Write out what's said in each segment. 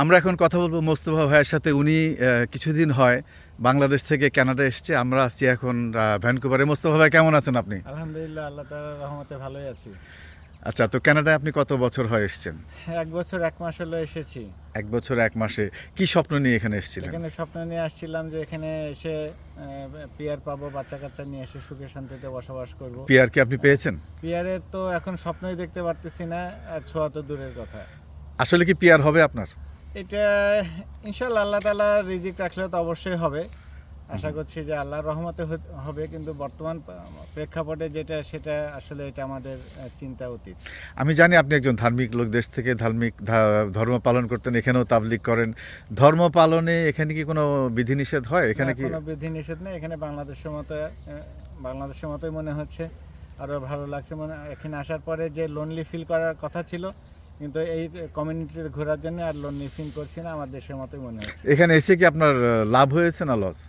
আমরা এখন কথা বলব মোস্তফা ভাইয়ের সাথে। উনি কিছুদিন হয় বাংলাদেশ থেকে কানাডা এসছে। আমরা আছি এখন ভ্যানকুভারে। মোস্তফা ভাই কেমন আছেন আপনি? আলহামদুলিল্লাহ আল্লাহ তাআলার রহমতে ভালোই আছি। আচ্ছা তো কানাডায় আপনি কত বছর হয় এসছেন? এক বছর এক মাস হলো এসেছি। এক বছর এক মাসে। কি স্বপ্ন নিয়ে এখানে এসেছিলেন? এখানে স্বপ্ন নিয়ে আসছিলাম যে এখানে এসে পিয়ার পাবো বাচ্চা কাচ্চা নিয়ে এসে সুখে শান্তিতে বসবাস করব। পিয়ার কি আপনি পেয়েছেন? পিয়ারের তো এখন স্বপ্নই দেখতে পারতেছি না আর ছোঁয়া তো দূরের কথা। আসলে কি পিয়ার হবে আপনার? এটা ইনশাল্লাহ আল্লাহ তালা রিজিক রাখলে তো অবশ্যই হবে। আশা করছি যে আল্লাহর রহমতে হবে কিন্তু বর্তমান প্রেক্ষাপটে যেটা সেটা আসলে এটা আমাদের চিন্তা অতীত। আমি জানি আপনি একজন ধার্মিক লোক দেশ থেকে ধার্মিক ধর্ম পালন করতেন এখানেও তাবলিক করেন। ধর্ম পালনে এখানে কি কোনো বিধিনিষেধ হয়? এখানে কি কোনো বিধি নিষেধ নেই। এখানে বাংলাদেশের মতো বাংলাদেশের মতোই মনে হচ্ছে। আরও ভালো লাগছে মনে এখানে আসার পরে যে লোনলি ফিল করার কথা ছিল কিন্তু এই কমিউনিটির ঘোরার জন্য আর লোনলি ফিল করছি না আমার দেশের মতোই মনে হচ্ছে। এখানে এসে কি আপনার লাভ হয়েছে না লস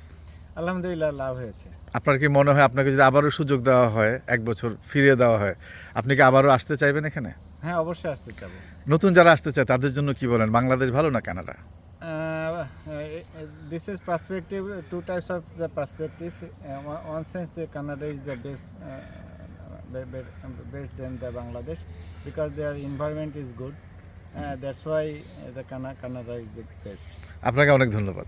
আলহামদুলিল্লাহ লাভ হয়েছে। আপনার কি মনে হয় আপনাকে যদি আবারও সুযোগ দেওয়া হয় এক বছর ফিরিয়ে দেওয়া হয় আপনি কি আবারও আসতে চাইবেন এখানে? হ্যাঁ অবশ্যই আসতে চাবো। নতুন যারা আসতে চায় তাদের জন্য কি বলেন? বাংলাদেশ ভালো না Canada? this is perspective, two types of the perspective. Uh, one, one sense, the Canada is the best, uh, be- be- best than the Bangladesh because their environment is good. Uh, that's why uh, the Cana- Canada is the best. আপনাকে অনেক ধন্যবাদ